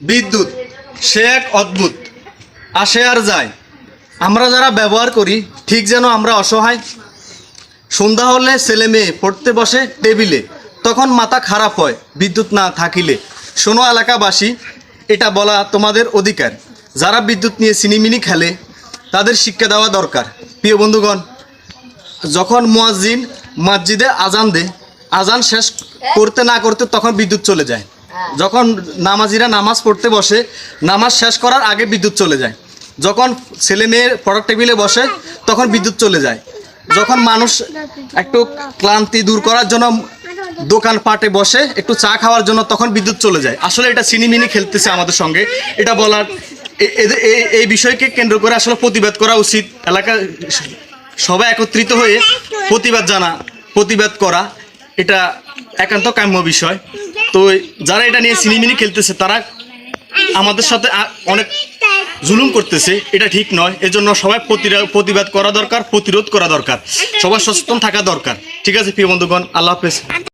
বিদ্যুৎ, সে এক অদ্ভুত। আসে আর যায়। আমরা যারা ব্যবহার করি, ঠিক যেন আমরা অসহায়। সন্ধ্যা হলে ছেলে মেয়ে পড়তে বসে টেবিলে, তখন মাথা খারাপ হয়, বিদ্যুৎ না থাকিলে। শোনো এলাকাবাসী, এটা বলা তোমাদের অধিকার। যারা বিদ্যুৎ নিয়ে সিনিমিনি খেলে, তাদের শিক্ষা দেওয়া দরকার। প্রিয় বন্ধুগণ, যখন মুয়াজ্জিন মসজিদে আজান দে আজান শেষ করতে না করতে তখন বিদ্যুৎ চলে যায়। যখন নামাজিরা নামাজ পড়তে বসে, নামাজ শেষ করার আগে বিদ্যুৎ চলে যায়। যখন ছেলে মেয়ে পড়ার টেবিলে বসে, তখন বিদ্যুৎ চলে যায়। যখন মানুষ একটু ক্লান্তি দূর করার জন্য দোকান পাটে বসে, একটু চা খাওয়ার জন্য তখন বিদ্যুৎ চলে যায়। আসলে এটা সিনিমিনি খেলতেছে আমাদের সঙ্গে। এটা বলার এই বিষয়কে কেন্দ্র করে আসলে প্রতিবাদ করা উচিত। এলাকা সবাই একত্রিত হয়ে প্রতিবাদ জানা, প্রতিবাদ করা, এটা একান্ত কাম্য বিষয়। তো যারা এটা নিয়ে সিনিমিনি খেলতেছে, তারা আমাদের সাথে অনেক জুলুম করতেছে। এটা ঠিক নয়। এজন্য সবাই প্রতিবাদ করা দরকার, প্রতিরোধ করা দরকার। সবাই সচেতন থাকা দরকার। ঠিক আছে, প্রিয় বন্ধুগণ, আল্লাহ হাফেজ।